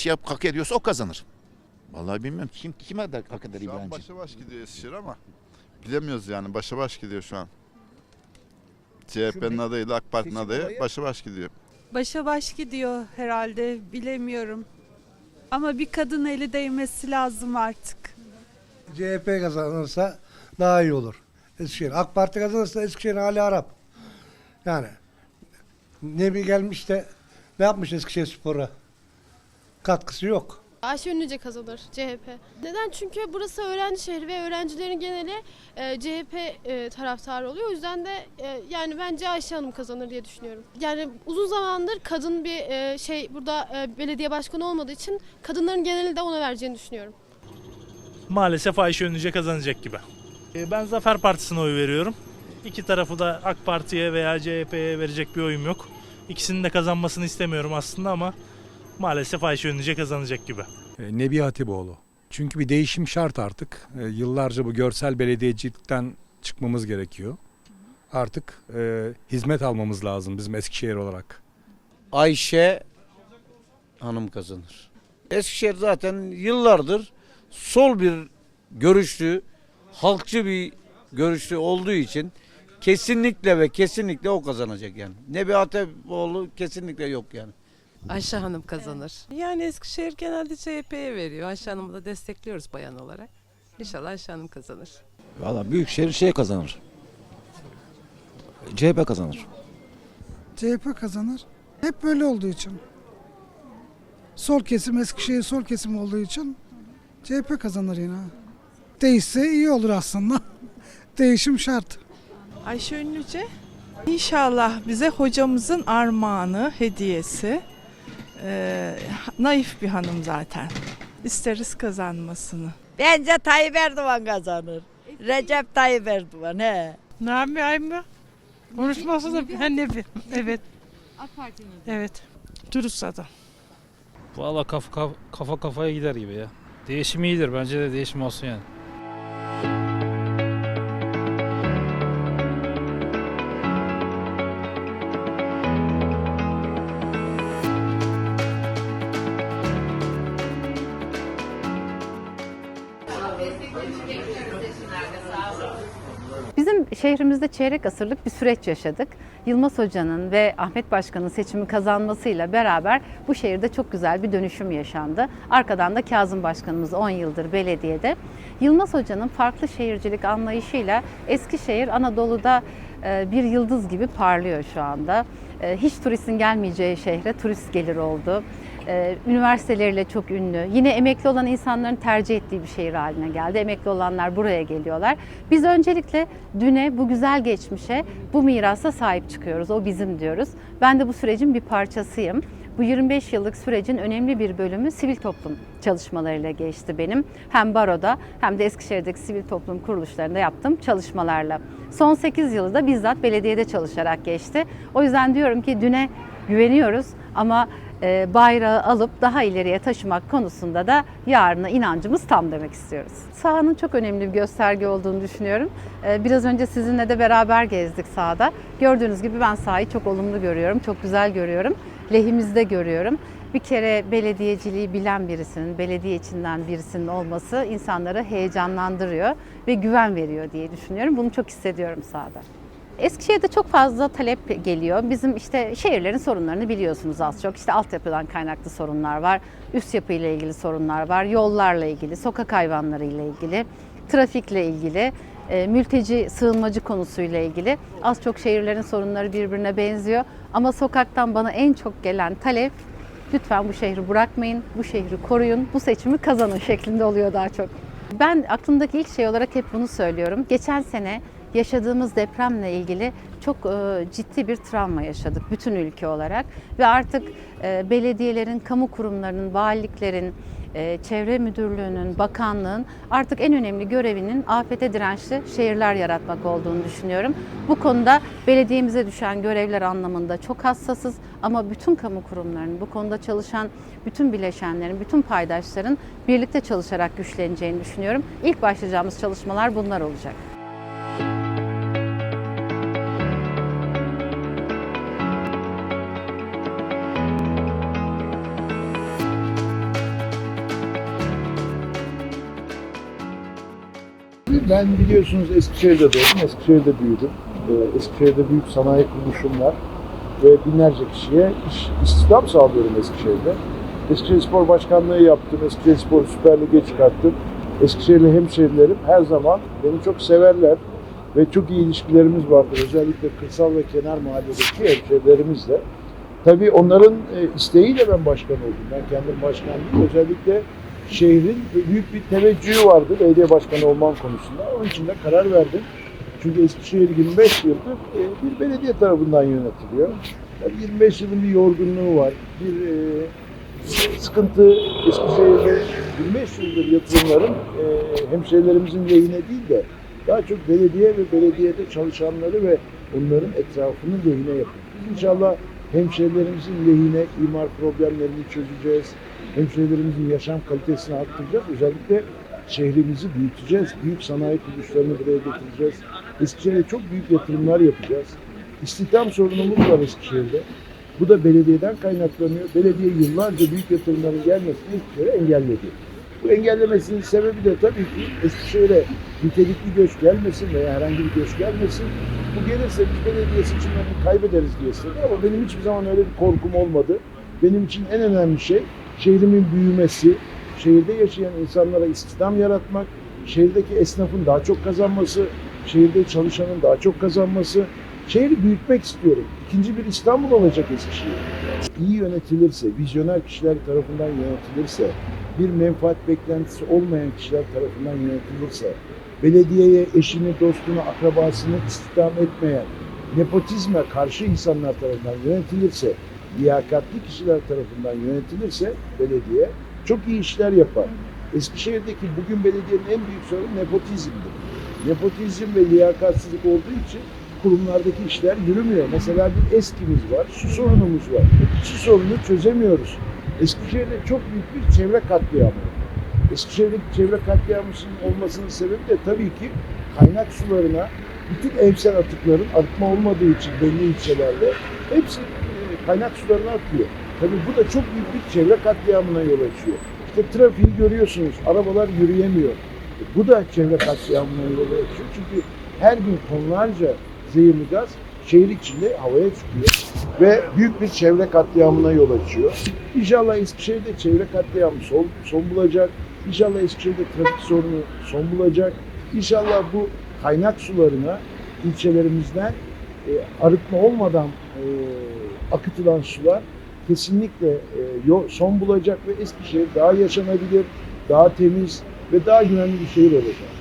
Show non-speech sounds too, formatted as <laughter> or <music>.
şey yap, hak ediyorsa o kazanır. Vallahi bilmiyorum kim kime de hak eder Şu an başa baş gidiyor Eskişehir ama bilemiyoruz yani başa baş gidiyor şu an. CHP'nin adayıyla AK Parti'nin Seçim adayı olayı- başa baş gidiyor. Başa baş gidiyor herhalde bilemiyorum. Ama bir kadın eli değmesi lazım artık. CHP kazanırsa daha iyi olur. Eskişehir. AK Parti kazanırsa Eskişehir hali Arap. Yani Nebi gelmiş de ne yapmış Eskişehir Spor'a? Katkısı yok. Ayşe Ünlüce kazanır CHP. Neden? Çünkü burası öğrenci şehri ve öğrencilerin geneli e, CHP e, taraftarı oluyor. O yüzden de e, yani bence Ayşe Hanım kazanır diye düşünüyorum. Yani uzun zamandır kadın bir e, şey burada e, belediye başkanı olmadığı için kadınların geneli de ona vereceğini düşünüyorum. maalesef Ayşe Önüce kazanacak gibi. E, Ben Zafer Partisi'ne oy veriyorum. İki tarafı da AK Parti'ye veya CHP'ye verecek bir oyum yok. İkisinin de kazanmasını istemiyorum aslında ama maalesef Ayşe Önüce kazanacak gibi. E, Nebi Hatipoğlu. Çünkü bir değişim şart artık. E, Yıllarca bu görsel belediyecilikten çıkmamız gerekiyor. Artık e, hizmet almamız lazım bizim Eskişehir olarak. Ayşe Hanım kazanır. Eskişehir zaten yıllardır sol bir görüşlü, halkçı bir görüşlü olduğu için kesinlikle ve kesinlikle o kazanacak yani. Nebi Atepoğlu kesinlikle yok yani. Ayşe Hanım kazanır. Yani Eskişehir genelde CHP'ye veriyor. Ayşe Hanım'ı da destekliyoruz bayan olarak. İnşallah Ayşe Hanım kazanır. Valla Büyükşehir şey kazanır. CHP kazanır. CHP kazanır. Hep böyle olduğu için. Sol kesim Eskişehir sol kesim olduğu için CHP kazanır yine. Değişse iyi olur aslında. <laughs> Değişim şart. Ayşe Ünlüce İnşallah bize hocamızın armağanı, hediyesi. Ee, naif bir hanım zaten. İsteriz kazanmasını. Bence Tayyip Erdoğan kazanır. Recep Tayyip Erdoğan he. Nami ay mı? Konuşması da ben ne bi- Evet. AK Parti'nin Evet. Dürüst adam. Valla kafa, kafa kafaya gider gibi ya. Değişim iyidir bence de değişim olsun yani. Şehrimizde çeyrek asırlık bir süreç yaşadık. Yılmaz Hoca'nın ve Ahmet Başkan'ın seçimi kazanmasıyla beraber bu şehirde çok güzel bir dönüşüm yaşandı. Arkadan da Kazım Başkanımız 10 yıldır belediyede. Yılmaz Hoca'nın farklı şehircilik anlayışıyla Eskişehir Anadolu'da e, bir yıldız gibi parlıyor şu anda. E, Hiç turistin gelmeyeceği şehre turist gelir oldu. E, Üniversiteleriyle çok ünlü. Yine emekli olan insanların tercih ettiği bir şehir haline geldi. Emekli olanlar buraya geliyorlar. Biz öncelikle düne, bu güzel geçmişe, bu mirasa sahip çıkıyoruz. O bizim diyoruz. Ben de bu sürecin bir parçasıyım. Bu 25 yıllık sürecin önemli bir bölümü sivil toplum çalışmalarıyla geçti benim. Hem baroda hem de Eskişehir'deki sivil toplum kuruluşlarında yaptığım çalışmalarla. Son 8 yılı da bizzat belediyede çalışarak geçti. O yüzden diyorum ki düne güveniyoruz ama e, bayrağı alıp daha ileriye taşımak konusunda da yarına inancımız tam demek istiyoruz. Sahanın çok önemli bir gösterge olduğunu düşünüyorum. E, Biraz önce sizinle de beraber gezdik sahada. Gördüğünüz gibi ben sahayı çok olumlu görüyorum, çok güzel görüyorum. Lehimizde görüyorum. Bir kere belediyeciliği bilen birisinin, belediye içinden birisinin olması insanları heyecanlandırıyor ve güven veriyor diye düşünüyorum. Bunu çok hissediyorum sahada. Eskişehir'de çok fazla talep geliyor. Bizim işte şehirlerin sorunlarını biliyorsunuz az çok. İşte altyapıdan kaynaklı sorunlar var, üst yapı ile ilgili sorunlar var, yollarla ilgili, sokak hayvanları ile ilgili, trafikle ilgili, mülteci, sığınmacı konusuyla ilgili. Az çok şehirlerin sorunları birbirine benziyor. Ama sokaktan bana en çok gelen talep lütfen bu şehri bırakmayın, bu şehri koruyun, bu seçimi kazanın şeklinde oluyor daha çok. Ben aklımdaki ilk şey olarak hep bunu söylüyorum. Geçen sene yaşadığımız depremle ilgili çok e, ciddi bir travma yaşadık bütün ülke olarak ve artık e, belediyelerin, kamu kurumlarının, valiliklerin, e, çevre müdürlüğünün, bakanlığın artık en önemli görevinin afete dirençli şehirler yaratmak olduğunu düşünüyorum. Bu konuda belediyemize düşen görevler anlamında çok hassasız ama bütün kamu kurumlarının, bu konuda çalışan bütün bileşenlerin, bütün paydaşların birlikte çalışarak güçleneceğini düşünüyorum. İlk başlayacağımız çalışmalar bunlar olacak. Ben biliyorsunuz Eskişehir'de doğdum, Eskişehir'de büyüdüm. Ee, Eskişehir'de büyük sanayi kuruluşum var ve binlerce kişiye iş, istihdam sağlıyorum Eskişehir'de. Eskişehir Spor Başkanlığı yaptım, Eskişehir Spor Süper Lig'e çıkarttım. Eskişehirli hemşehrilerim her zaman beni çok severler ve çok iyi ilişkilerimiz vardır. Özellikle kırsal ve kenar mahalledeki hemşehrilerimizle. Tabii onların e, isteğiyle ben başkan oldum. Ben kendim başkan. Özellikle şehrin büyük bir teveccühü vardı belediye başkanı olmam konusunda. Onun için de karar verdim. Çünkü Eskişehir 25 yıldır e, bir belediye tarafından yönetiliyor. Tabii 25 yılın bir yorgunluğu var. Bir e, sıkıntı Eskişehir'de 25 yıldır yatırımların e, hemşehrilerimizin lehine değil de daha çok belediye ve belediyede çalışanları ve onların etrafının lehine yapıyor. Biz inşallah hemşehrilerimizin lehine imar problemlerini çözeceğiz. Hemşehrilerimizin yaşam kalitesini arttıracağız. Özellikle şehrimizi büyüteceğiz. Büyük sanayi kuruluşlarını buraya getireceğiz. Eskişehir'e çok büyük yatırımlar yapacağız. İstihdam sorunumuz var Eskişehir'de. Bu da belediyeden kaynaklanıyor. Belediye yıllarca büyük yatırımların gelmesini Eskişehir'e engelledi. Bu engellemesinin sebebi de tabii ki Eskişehir'e nitelikli göç gelmesin veya herhangi bir göç gelmesin. Bu gelirse biz belediye seçimlerini kaybederiz diye istedi ama benim hiçbir zaman öyle bir korkum olmadı. Benim için en önemli şey şehrimin büyümesi, şehirde yaşayan insanlara istihdam yaratmak, şehirdeki esnafın daha çok kazanması, şehirde çalışanın daha çok kazanması. Şehri büyütmek istiyorum. İkinci bir İstanbul olacak Eskişehir. İyi yönetilirse, vizyoner kişiler tarafından yönetilirse, bir menfaat beklentisi olmayan kişiler tarafından yönetilirse, belediyeye eşini, dostunu, akrabasını istihdam etmeyen, nepotizme karşı insanlar tarafından yönetilirse, liyakatli kişiler tarafından yönetilirse belediye çok iyi işler yapar. Eskişehir'deki bugün belediyenin en büyük sorunu nepotizmdir. Nepotizm ve liyakatsizlik olduğu için kurumlardaki işler yürümüyor. Mesela bir eskimiz var, su sorunumuz var. Su sorunu çözemiyoruz. Eskişehir'de çok büyük bir çevre katliamı. Eskişehir'deki çevre katliamının olmasının sebebi de tabii ki kaynak sularına bütün evsel atıkların arıtma olmadığı için belli ilçelerde hepsi kaynak sularına atıyor. Tabii bu da çok büyük bir çevre katliamına yol açıyor. İşte trafiği görüyorsunuz, arabalar yürüyemiyor. Bu da çevre katliamına yol açıyor. Çünkü her gün tonlarca zehirli gaz şehir içinde havaya çıkıyor ve büyük bir çevre katliamına yol açıyor. İnşallah Eskişehir'de çevre katliamı son, son bulacak. İnşallah Eskişehir'de trafik sorunu son bulacak. İnşallah bu kaynak sularına ilçelerimizden e, arıtma olmadan e, akıtılan sular kesinlikle e, son bulacak ve Eskişehir daha yaşanabilir, daha temiz ve daha güvenli bir şehir olacak.